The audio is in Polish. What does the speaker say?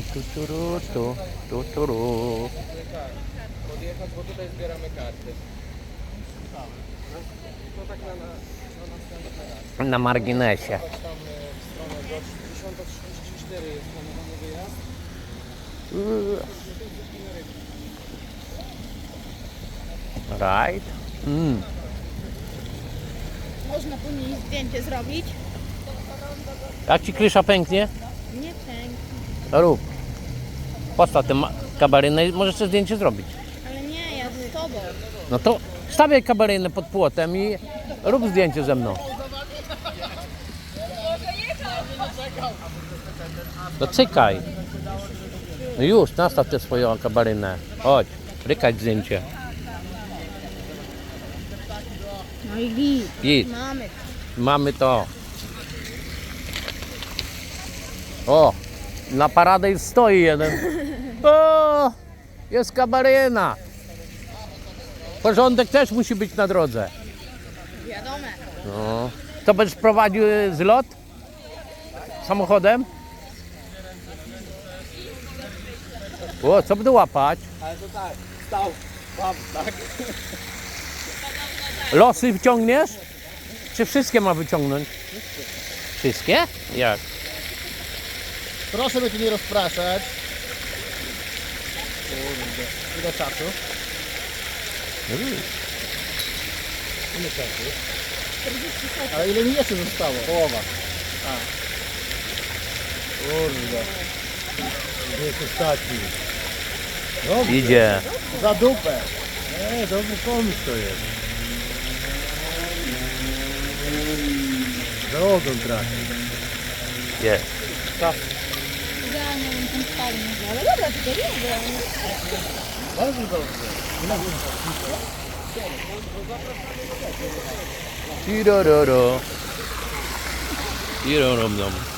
Tu, tu, turu, tu, tu, turu. Podjechać, bo tutaj zbieramy karty. To tak na, na, na następny raz. Na marginesie. Tam e, w stronę do 10.34 jest planowany wyjazd. Right. Mm. Można później zdjęcie zrobić. Jak ci krysza pęknie? Nie pęk, Rób. Postaw tę ma- kabarynę i możesz sobie zdjęcie zrobić. ale nie, ja z tobą. No to stawiaj kabarynę pod płotem i rób zdjęcie ze mną. No cykaj. No już, nastaw tę swoją kabarynę. Chodź, rykać zdjęcie. No i git. Git. Mamy. Mamy to. O, na paradę już stoi jeden. O, jest kabaryna. Porządek też musi być na drodze. Wiadome. No. To będziesz prowadził y, zlot? Samochodem? O, co będę łapać? Ale to tak, stał, mam, tak? Losy wciągniesz? Czy wszystkie ma wyciągnąć? Wszystkie? Jak? Proszę mnie tu nie rozpraszać. Kurde, ile czasu? Ile czasu? Ale ile mi jeszcze zostało? Połowa. A. Kurde. Gdzie jest ostatni? Dobrze, Idzie. za dupę. Nie, dobry pomysł to jest. Za ogon trafi. Jest. Idealnie bym tam spali nie ale dobra, to nie wiem. Bardzo dobrze. Tirororo. Tirorom dom.